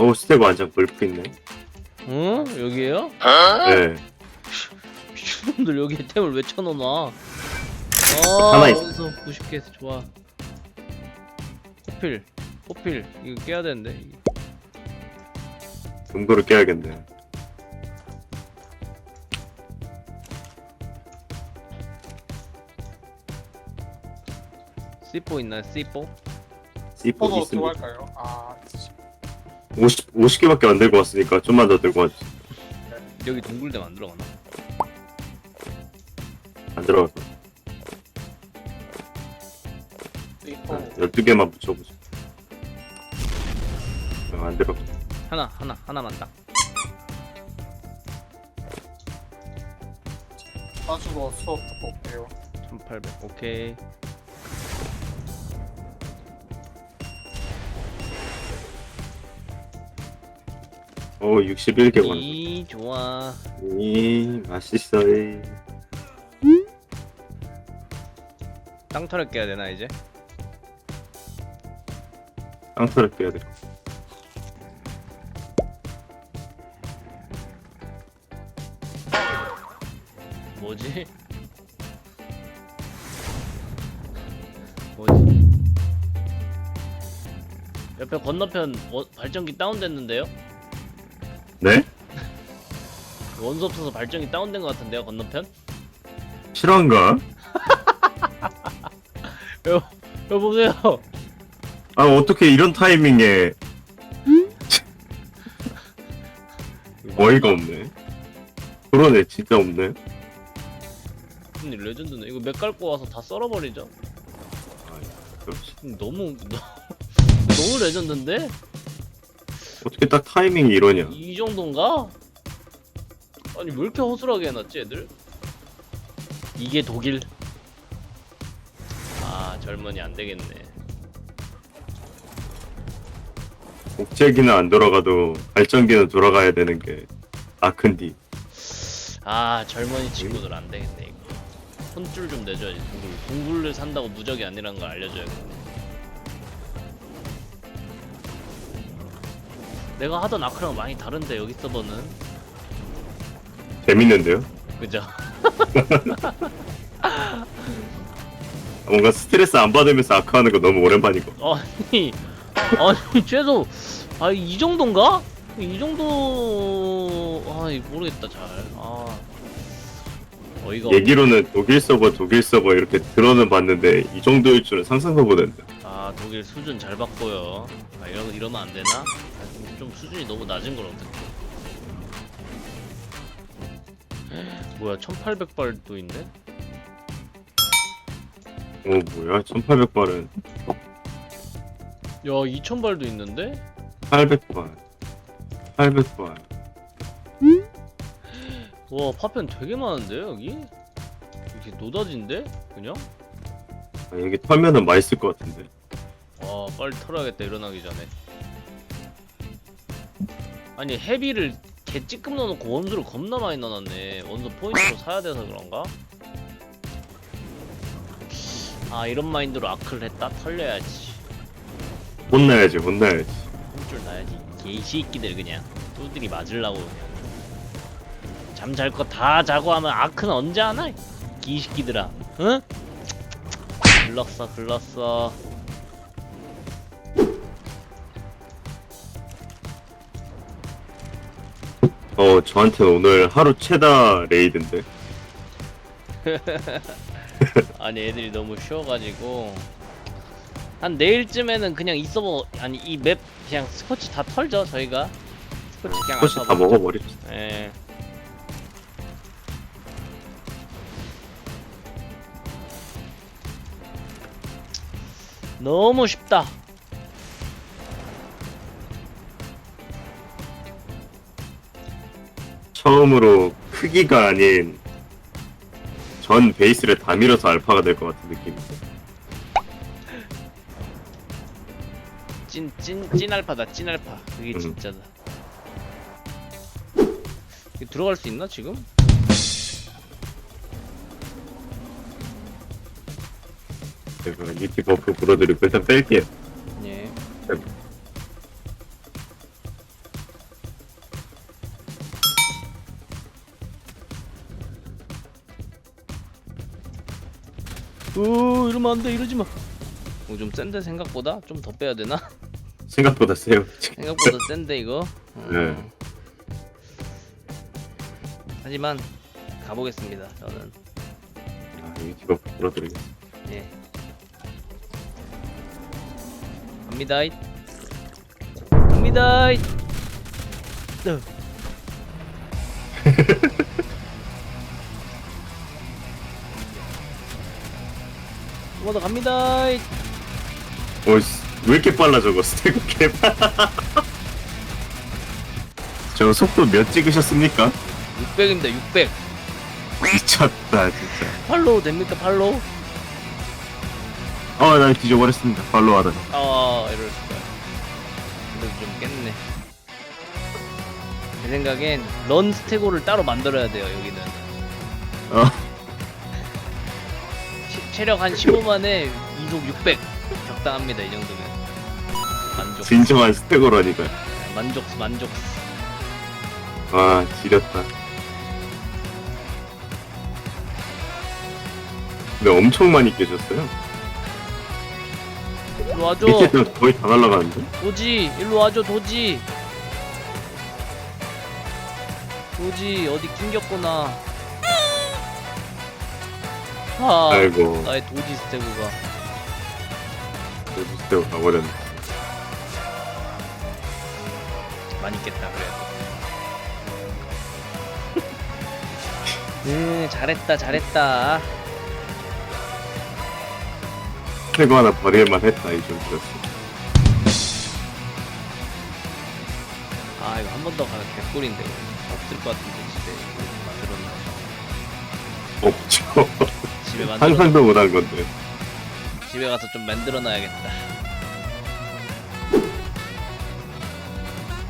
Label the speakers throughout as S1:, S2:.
S1: 어우 스텝 완전 골프 있네.
S2: 응? 여기에요?
S1: 네.
S2: 미친놈들 여기에 템을 왜 쳐놓나? 아,
S1: 하나 있어.
S2: 어디서 90개 좋아. 호필, 호필 이거 깨야 되는데.
S1: 금고를 깨야겠네.
S2: C4 있나요? C4?
S1: C4
S3: 포도
S1: 있습니다.
S3: 할까요? 아
S1: 50 50개밖에 안 들고 왔으니까 좀만 더 들고 왔지.
S2: 여기 동굴대 만들어가나?
S1: 안 들어가서
S3: 리포
S1: 12개만 붙여보자. 어, 안 들어.
S2: 하나, 하나, 하나만 딱.
S3: 빠지고 수업 듣고 올게요
S2: 1800. 오케이.
S1: 어 61개 원.
S2: 이 좋아.
S1: 이 맛있어. 이.
S2: 땅털을 깨야 되나 이제?
S1: 땅털을 깨야 돼.
S2: 뭐지? 뭐지? 옆에 건너편 원- 발전기 다운됐는데요?
S1: 네?
S2: 원수 없어서 발전기 다운된 것 같은데요 건너편?
S1: 실화인가?
S2: 여, 여보세요
S1: 아 어떻게 이런 타이밍에 어이가 없네. 그러네 진짜 없네.
S2: 이 레전드네 이거 맥 깔고 와서 다 썰어버리죠
S1: 그렇지.
S2: 너무 너무 레전드인데?
S1: 어떻게 딱 타이밍이 이러냐?
S2: 이 정도인가? 아니 왜 이렇게 허술하게 해놨지 애들? 이게 독일 아 젊은이 안 되겠네
S1: 목재기는 안 돌아가도 발전기는 돌아가야 되는 게 아큰디.
S2: 아 젊은이 친구들 안 되겠네 이거 혼줄 좀 내줘야지 동굴 동굴을 산다고 무적이 아니라는 걸 알려줘야겠네 내가 하던 아크랑 많이 다른데 여기 서버는
S1: 재밌는데요?
S2: 그죠?
S1: 뭔가 스트레스 안 받으면서 아크하는 거 너무 오랜만이고.
S2: 아니 아니 최소 아이 정도인가? 이 정도 아 모르겠다 잘아 어이가 없네.
S1: 얘기로는 독일 서버 독일 서버 이렇게 들어는 봤는데 이 정도일 줄은 상상도 못했네.
S2: 아 독일 수준 잘 받고요 아 이러, 이러면 안 되나? 아, 좀 수준이 너무 낮은 걸 어떡해 뭐야 1800발도 있네?
S1: 어 뭐야 1800발은
S2: 야 2000발도 있는데?
S1: 800발 800발
S2: 와 파편 되게 많은데 여기? 이렇게 노다진데? 그냥?
S1: 아, 여기 털면은 맛있을 것 같은데
S2: 와 빨리 털어야겠다 일어나기 전에. 아니 헤비를 개 찌끔 넣어놓고 원수를 겁나 많이 넣어놨네. 원수 포인트로 사야 돼서 그런가? 아 이런 마인드로 아크를 했다? 털려야지.
S1: 혼나야지 혼나야지.
S2: 혼줄 나야지. 개새끼들 그냥. 뚜들이 맞으려고 그냥. 잠 잘 거 다 자고 하면 아크는 언제 하나? 개새끼들아. 응? 글렀어 글렀어
S1: 어 저한테 오늘 하루 최다 레이드인데.
S2: 아니 애들이 너무 쉬워가지고. 한 내일쯤에는 그냥 이 서버 아니 이 맵 그냥 스포츠 다 털죠 저희가. 스포츠 그냥 안
S1: 혹시 다. 먹어버리지
S2: 예. 너무 쉽다
S1: 처음으로 크기가 아닌 전 베이스를 다 밀어서 알파가 될 것 같은 느낌인데
S2: 찐찐 찐알파다 찐알파. 그게
S1: 음.
S2: 진짜다. 이거 들어갈 수 있나 지금?
S1: 제가 유티 버프 불어드리고 일단 뺄게요.
S2: 예 오 이러면 안 돼 이러지 마. 오, 좀 센데 생각보다 좀 더 빼야 되나?
S1: 생각보다 세요.
S2: 생각보다 센데 이거. 어.
S1: 네.
S2: 하지만 가보겠습니다. 저는
S1: 아, 유튜버 불러드리겠습니다.
S2: 예. 갑니다. 잇. 갑니다. 잇. 어. 한번 더 갑니다. 잇.
S1: 어, 씨, 왜 이렇게 빨라 저거 스테고 개빨. 저 속도 몇 찍으셨습니까?
S2: 600입니다. 600.
S1: 미쳤다 진짜.
S2: 팔로우 됩니까? 팔로우?
S1: 어, 난 뒤져버렸습니다. 팔로우 하다가.
S2: 아 이럴 수가. 그래도 좀 깼네. 제 생각엔 런 스테고를 따로 만들어야 돼요 여기는.
S1: 어,
S2: 치- 체력 한 15만에 이속 600 적당합니다 이 정도면. 만족.
S1: 진정한 스테고라니까.
S2: 만족 만족.
S1: 와, 지렸다. 근데 엄청 많이 깨졌어요.
S2: 일로 와줘.
S1: 밑에 도 거의 다 날라가는데?
S2: 도지 일로 와줘 도지. 도지 어디 낑겼구나. 아
S1: 아이고,
S2: 나의 도지 스테고가.
S1: 스테고 가버렸네.
S2: 많이 깼다 그래도. 음 잘했다 잘했다.
S1: 스테고 하나 버릴만 했다, 이 정도였어.
S2: 아 이거 한 번 더 가면 개꿀인데 없을 것 같은데 집에 만들어놔.
S1: 없죠.
S2: 집에 만들어.
S1: 상상도 못한 건데.
S2: 집에 가서 좀 만들어 놔야겠다.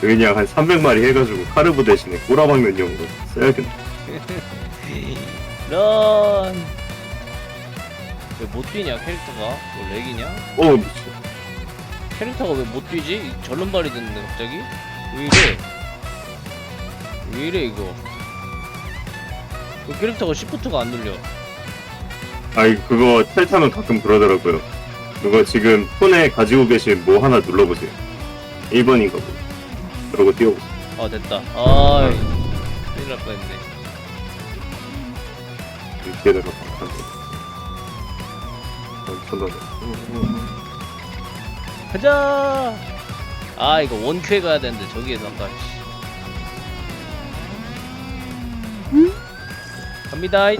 S1: 그냥 한 300마리 해가지고 카르브 대신에 꼬라박는 용으로 써야겠네.
S2: 런. 왜 못 뛰냐 캐릭터가? 뭐 렉이냐?
S1: 어, 미쳐.
S2: 캐릭터가 왜 못 뛰지? 이 절름발이 됐는데 갑자기? 왜 이래? 왜 이래 이거? 왜 캐릭터가 시프트가 안 눌려?
S1: 아이, 그거 텔 타면 가끔 그러더라고요. 그거 지금 폰에 가지고 계신 뭐 하나 눌러보세요. 1번인가 보다. 그러고 뛰어보세요.
S2: 아 됐다. 아 큰일 날 뻔했네.
S1: 위에다가 박한다. 엄청나네.
S2: 가자. 아 이거 원큐에 가야 되는데 저기에서 아까. 씨. 갑니다. 이.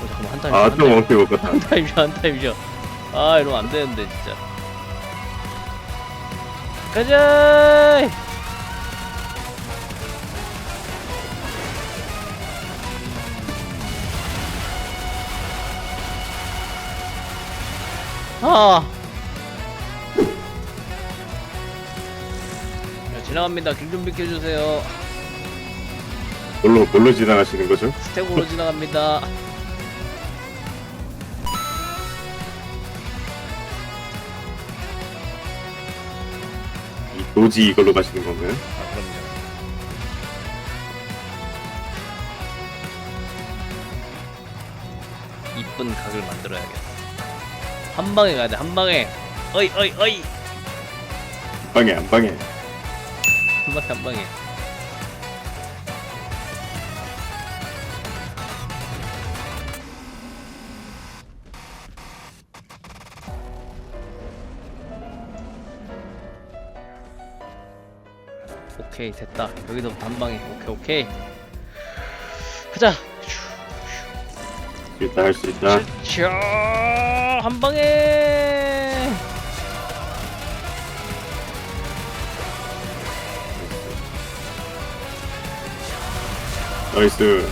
S2: 어, 잠깐만 한 타임.
S1: 아, 한또
S2: 타임.
S1: 먹었다.
S2: 한 타임 쉬어 한 타임 쉬어 아 이러면 안 되는데 진짜 가자 아 자, 지나갑니다 길 좀 비켜주세요
S1: 뭘로, 뭘로 지나가시는 거죠?
S2: 스택으로 지나갑니다
S1: 이 노지 이걸로 가시는 건가요?
S2: 아 그럼요 이쁜 각을 만들어야겠다 한 방에 가야 돼 한 방에 어이 어이 어이
S1: 안 방해, 안 방해.
S2: 한 방에 한 방에 오케이 됐다. 여기서부터 한 방에. 오케이 오케이. 가자.
S1: 일단 할 수 있다.
S2: 샤한 방에.
S1: 나이스.